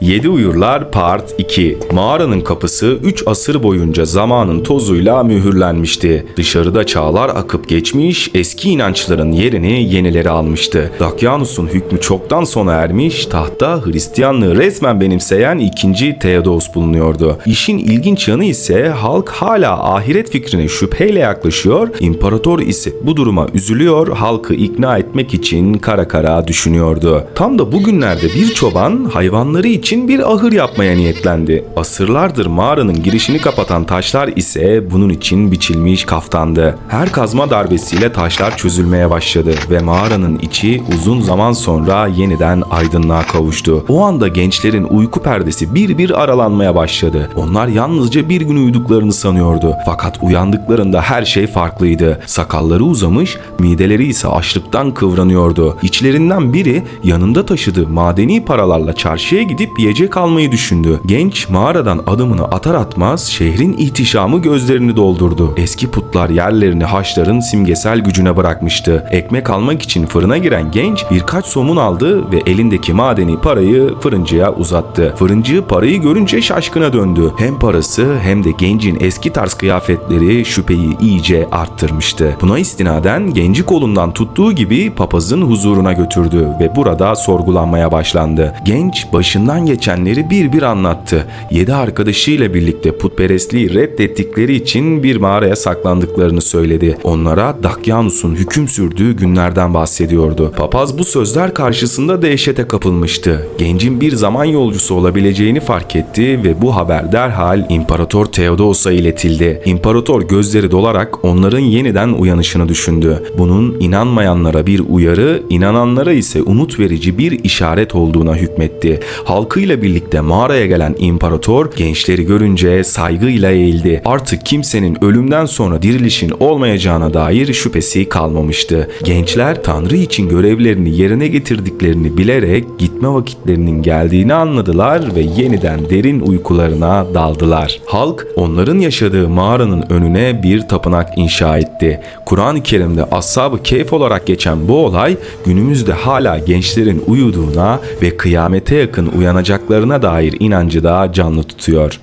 Yedi Uyurlar Part 2 Mağaranın kapısı 3 asır boyunca zamanın tozuyla mühürlenmişti. Dışarıda çağlar akıp geçmiş, eski inançların yerini yenileri almıştı. Dakyanus'un hükmü çoktan sona ermiş, tahta Hristiyanlığı resmen benimseyen ikinci Theodos bulunuyordu. İşin ilginç yanı ise halk hala ahiret fikrine şüpheyle yaklaşıyor, imparator ise bu duruma üzülüyor, halkı ikna etmek için kara kara düşünüyordu. Tam da bugünlerde bir çoban hayvanları için bir ahır yapmaya niyetlendi. Asırlardır mağaranın girişini kapatan taşlar ise bunun için biçilmiş kaftandı. Her kazma darbesiyle taşlar çözülmeye başladı ve mağaranın içi uzun zaman sonra yeniden aydınlığa kavuştu. O anda gençlerin uyku perdesi bir bir aralanmaya başladı. Onlar yalnızca bir gün uyuduklarını sanıyordu. Fakat uyandıklarında her şey farklıydı. Sakalları uzamış, mideleri ise açlıktan kıvranıyordu. İçlerinden biri yanında taşıdığı madeni paralarla çarşıya gidip yiyecek almayı düşündü. Genç mağaradan adımını atar atmaz şehrin ihtişamı gözlerini doldurdu. Eski putlar yerlerini haçların simgesel gücüne bırakmıştı. Ekmek almak için fırına giren genç birkaç somun aldı ve elindeki madeni parayı fırıncıya uzattı. Fırıncı parayı görünce şaşkına döndü. Hem parası hem de gencin eski tarz kıyafetleri şüpheyi iyice arttırmıştı. Buna istinaden genci kolundan tuttuğu gibi papazın huzuruna götürdü ve burada sorgulanmaya başlandı. Genç başından geçenleri bir bir anlattı. Yedi arkadaşıyla birlikte putperestliği reddettikleri için bir mağaraya saklandıklarını söyledi. Onlara Dakyanus'un hüküm sürdüğü günlerden bahsediyordu. Papaz bu sözler karşısında dehşete kapılmıştı. Gencin bir zaman yolcusu olabileceğini fark etti ve bu haber derhal İmparator Theodos'a iletildi. İmparator gözleri dolarak onların yeniden uyanışını düşündü. Bunun inanmayanlara bir uyarı, inananlara ise umut verici bir işaret olduğuna hükmetti. Halkıyla birlikte mağaraya gelen imparator gençleri görünce saygıyla eğildi. Artık kimsenin ölümden sonra dirilişin olmayacağına dair şüphesi kalmamıştı. Gençler Tanrı için görevlerini yerine getirdiklerini bilerek gitme vakitlerinin geldiğini anladılar ve yeniden derin uykularına daldılar. Halk onların yaşadığı mağaranın önüne bir tapınak inşa etti. Kur'an-ı Kerim'de Ashab-ı olarak geçen bu olay günümüzde hala gençlerin uyuduğuna ve kıyamete yakın uyanacaklarına dair inancı da canlı tutuyor.